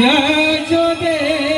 यशोदेचा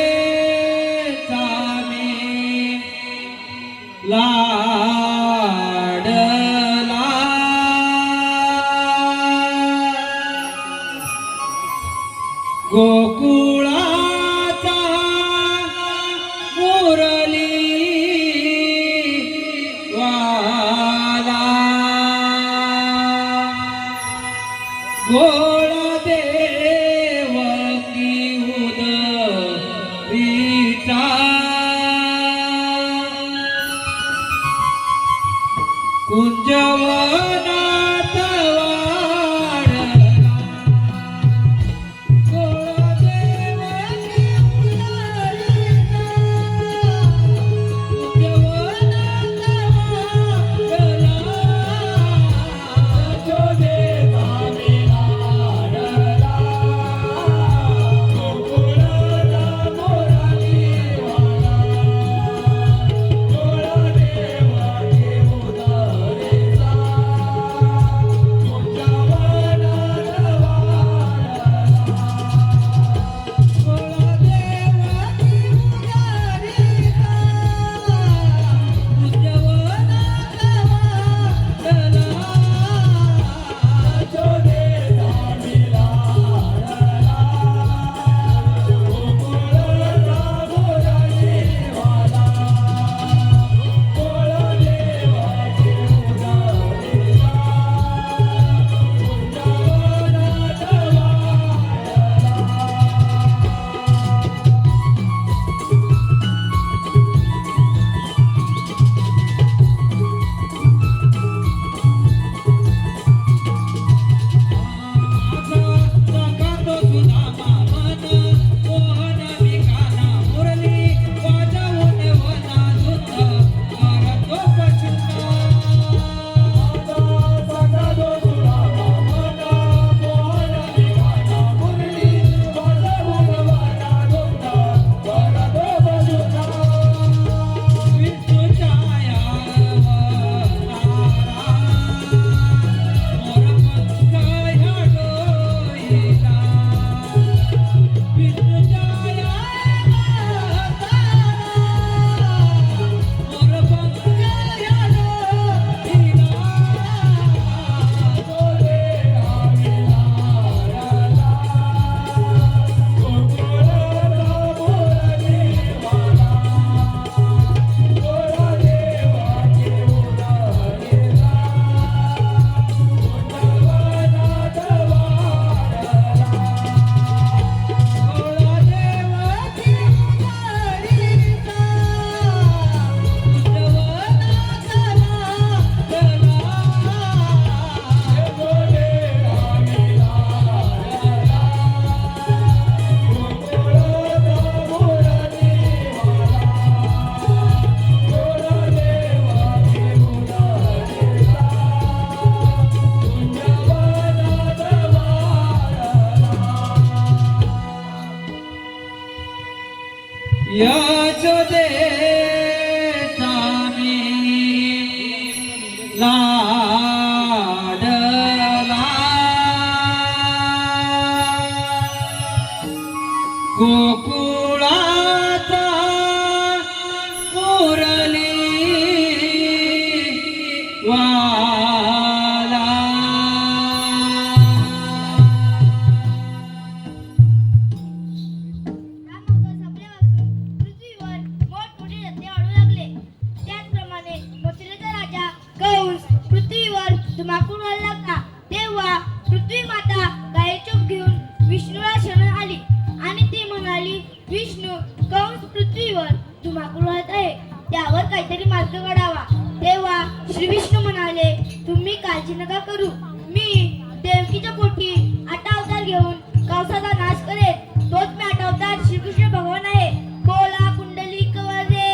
काहीतरी मार्ग काढावा. तेव्हा श्री विष्णू म्हणाले तुम्ही काळजी नका करू. मी देवकीच्या पोटी आटा अवतार घेऊन कंसाचा नाश करेन. तोच मी आटा अवतार श्रीकृष्ण भगवान आहे. बोला कुंडली कवरे.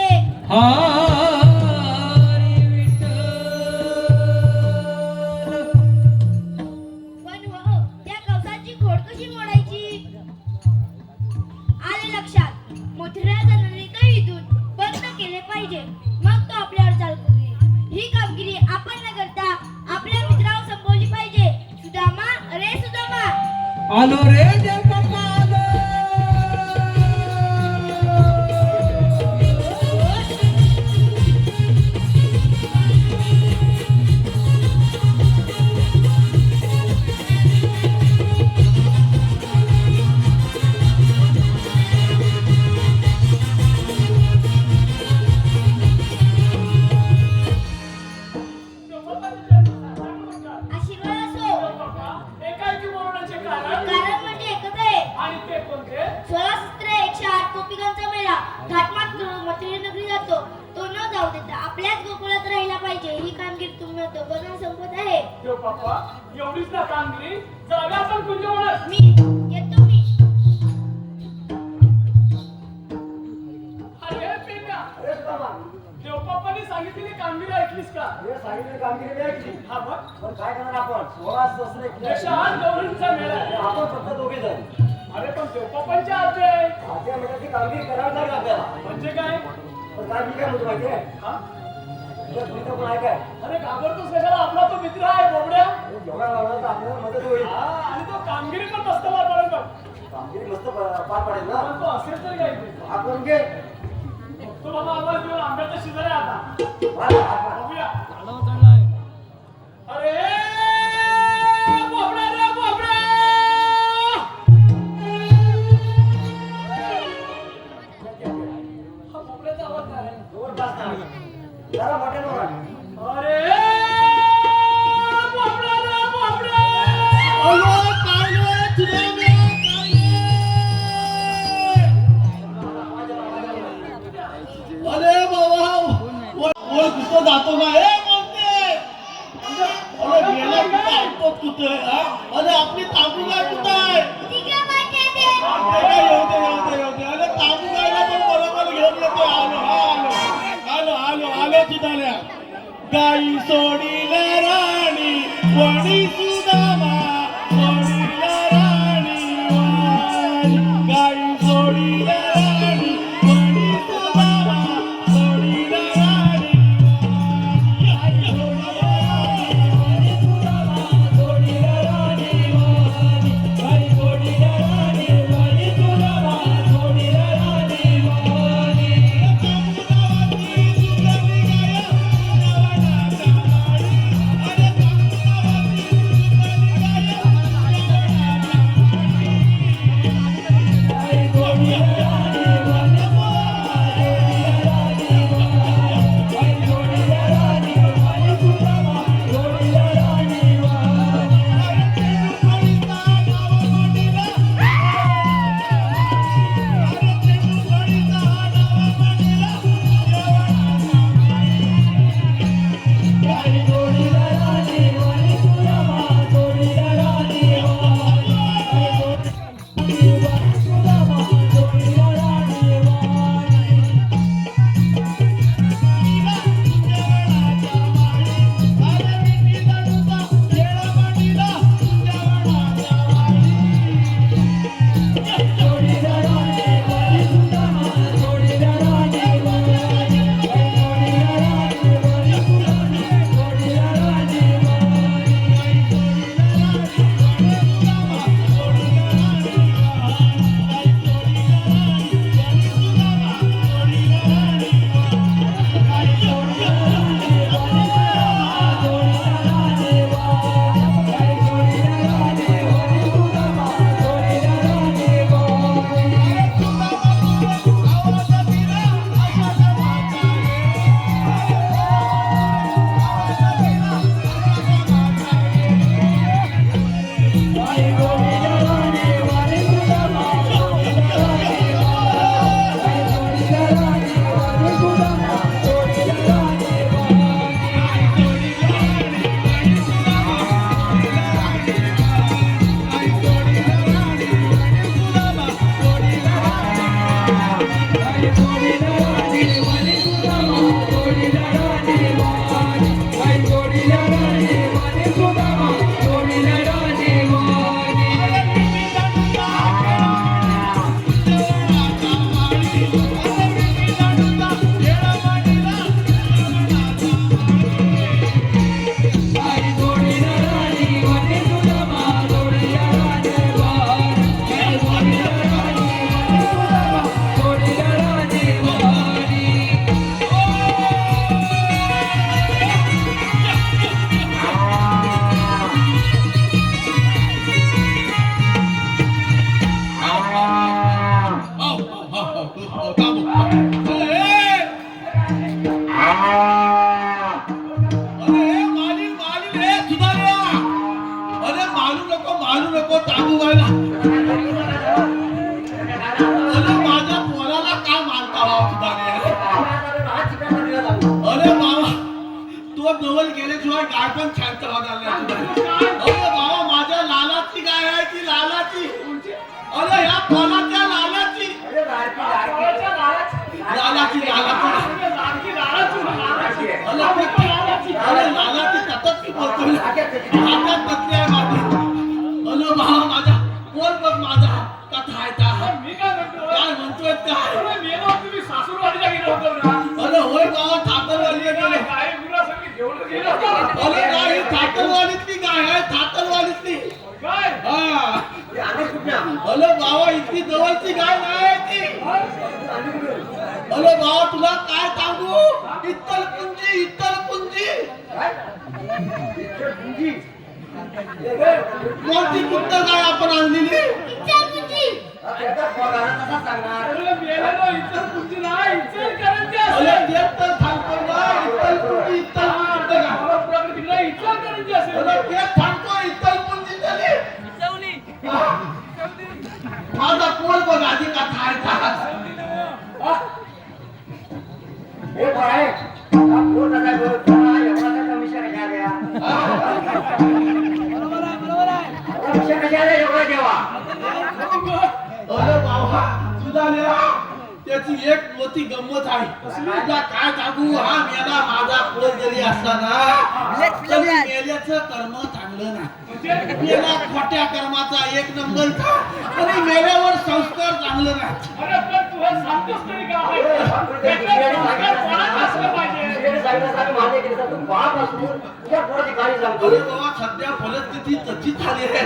कामगिरी आपण न करता आपल्या मित्रावर संपवली पाहिजे. सुदामा अरे सुदामा. आलो रे आणि ते कोणते? एकशे आठ गोपिकांचा मेळा. घाटमात जातो. तो न जाऊ देता आपल्याच गोकुळात राहिला पाहिजे. ही कामगिरी तुम्ही संपत आहे. देव बाप्पा एवढीच मी येतो मी. बाबा. देव बाप्पाने सांगितलेली कामगिरी ऐकलीस का? आपण? सोळा हात आहे आजच्या मिनिटाची कामगिरी करावी लागेल आपल्याला. म्हणजे काय? पण काय मी काय म्हणतो माहिती आहे? हा? तुझ्या मित्र पण आहे काय? अरे घाबरतोस कशाला? आपला तो मित्र आहे बोबड्या. जेवढा लावला तर आपल्याला मदत होईल. हा आणि तो कामगिरी पण मस्त पार पडेल कामगिरी मस्त पार पडेल ना? पण तो असेल तर काय? करून घे? तो बाबा देऊन आंब्याचा शिजारे आता झाल्या. आलो तुझ्या गाई सोडीला राणी वणी तांबूबाईला अरे माझ्या पोराला का मारता बाबा अरे बाबा तो डबल गेल्याशिवाय गाय पण शांत होणार नाही अरे बाबा माझ्या लालाची गाय आहे ती लालाची. अरे ह्या पोराच्या लालाची. लालाची लालाची. अरे लालाची कथाच बोलतो जवळची गाय नाही ती. अरे बाबा तुला काय सांगू? इत्तलपुंजी काय इथे तुमची कोणती कुत्त गाय आपण आणलेली? अरे पुंजी तर सांगतो ना इत्तलपुंजी इत्तलपुंजी गाय मला प्रगती तिला इचल करंजी असेल अरे तेच सांगतो इत्तलपुंजी झाली माझा पोर बघ आधी का थाय हे बरं आहे हा पोर कसा आहे बरं? त्याला एवढा काय कमिशन घ्या द्या कमिशन कशाला एवढं देवा अरे त्याची एक मोठी गंमत आहे. तुला काय सांगू हा मेला माझा पोर जरी असताना मेल्याचं कर्म चांगलं नाही. मेला खोट्या कर्माचा एक नंबरचा आणि मेल्यावर संस्कार चांगलं सध्या झाली आहे.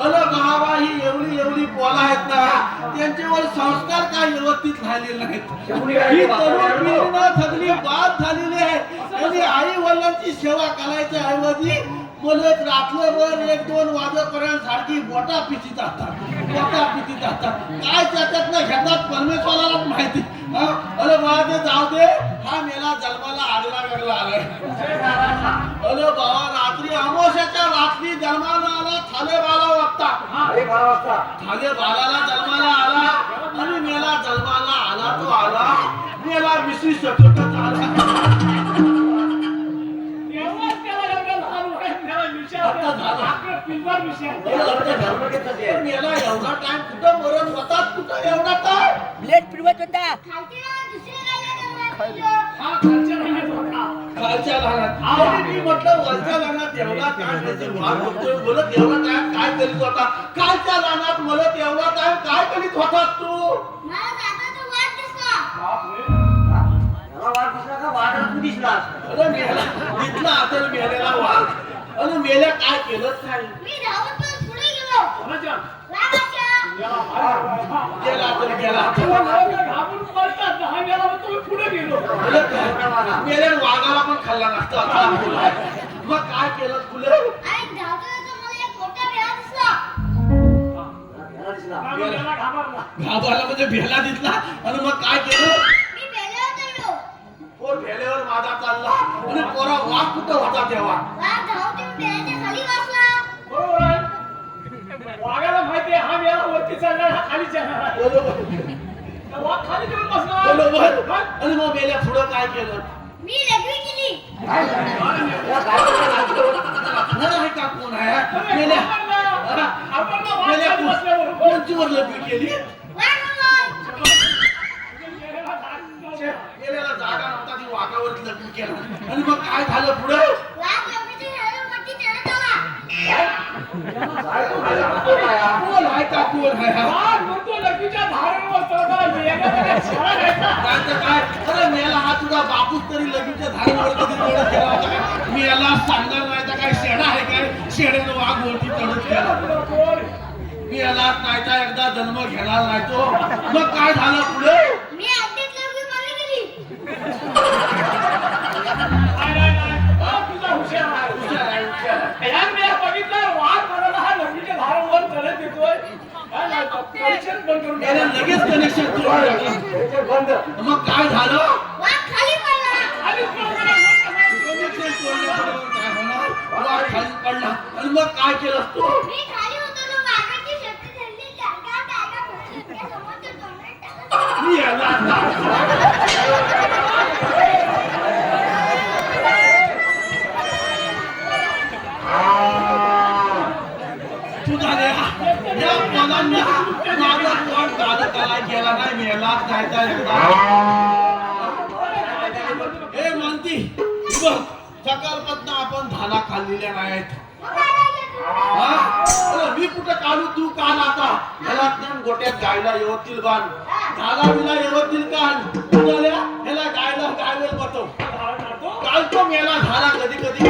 अरे बाबा ही एवढी एवढी पोला आहेत ना त्यांच्यावर संस्कार काय व्यवस्थित राहिलेले नाहीत. ही तरुण सगळी बाद झालेली आहे. आणि आई वडिलांची सेवा करायच्या ऐवजी मुलं रात्रभर एक दोन वाजेपर्यंत सारखी बोटा पिची जातात. बोटा पिची जातात. काय त्याच्यातनं घेतात परमेश्वरालाच माहिती? अरे बाबा ते जाऊ दे. हा मेला जन्माला आगला वेगळा आलाय. अरे बाबा रात्री अमावस्याच्या रात्री जन्माला आला थाले बाला वाजता थाले बालाला जन्माला आला आणि मेला जन्माला आला तो आला. मेला विसरी धर्म एवढा टाइम कुठं मरण होतात कुठं एवढा टाइम ब्लेड फिरवत होता हा खालच्या होता खालच्या आणि मी म्हटलं वरच्या एवढा टाइम बोलत एवढा टाइम काय करीत होता बोलत एवढा टाइम काय करीत तू मला वाट दिसला का तू अरे मेला तिथला आता मेलेला वाघ मेल्या काय केलंच नाही मी धावत गेला तर गेला घाबरून पळतात. दहा वेळा मग तुम्ही पुढे गेलो वाघाला पण खाल्ला नसता मग काय केलं तुला घाबरला. म्हणजे भेला दिसला आणि मग काय केलं पोर भेल्यावर माझा चालला आणि पोरा वाघ कुठं होता तेव्हा खाली आहे. बरोबर. आणि मग मेल्या पुढं काय केलं? मी केली. आहे? का कोण आहे मेल्या मेल्या लग्न केली? वाघ आला. मेल्याला जागा. नव्हता ती वाघावर लग्न केलं. आणि मग काय झालं पुढं? कोण आहे? का कोण आहे हा? वाघ म्हणतो लग्नीच्या धारेवर चढणार. वेगाचा काय तर काय मेला हा तुझा बापूस तरी लगीच्या धारेवर कधी चढत गेला होता मी याला सांगणार नाही तर काय शेडा आहे काय शेड्यानं वाघ वरती चढत गेला. मी याला एकदा जन्म घेणार नाही तो मग काय झालं पुढे मी केली परीक्षण बंद करून याला टाका. लगेच कनेक्शन त्याचे बंद. मग काय झालं? खाली पडला. कनेक्शन आणि मग काय केलं तू? मी खाली माझा गेला नाही एकदा मानती बघ सकाळपासून आपण धाला खाल्लेल्या नाहीत. मी कुठे काढू तू काल आता. ह्याला गोट्यात गायला येवतील बाण. धाला बिला येवतील काल. झाल्या ह्याला गायला गायवर बसव काल तो मेला धाला कधी कधी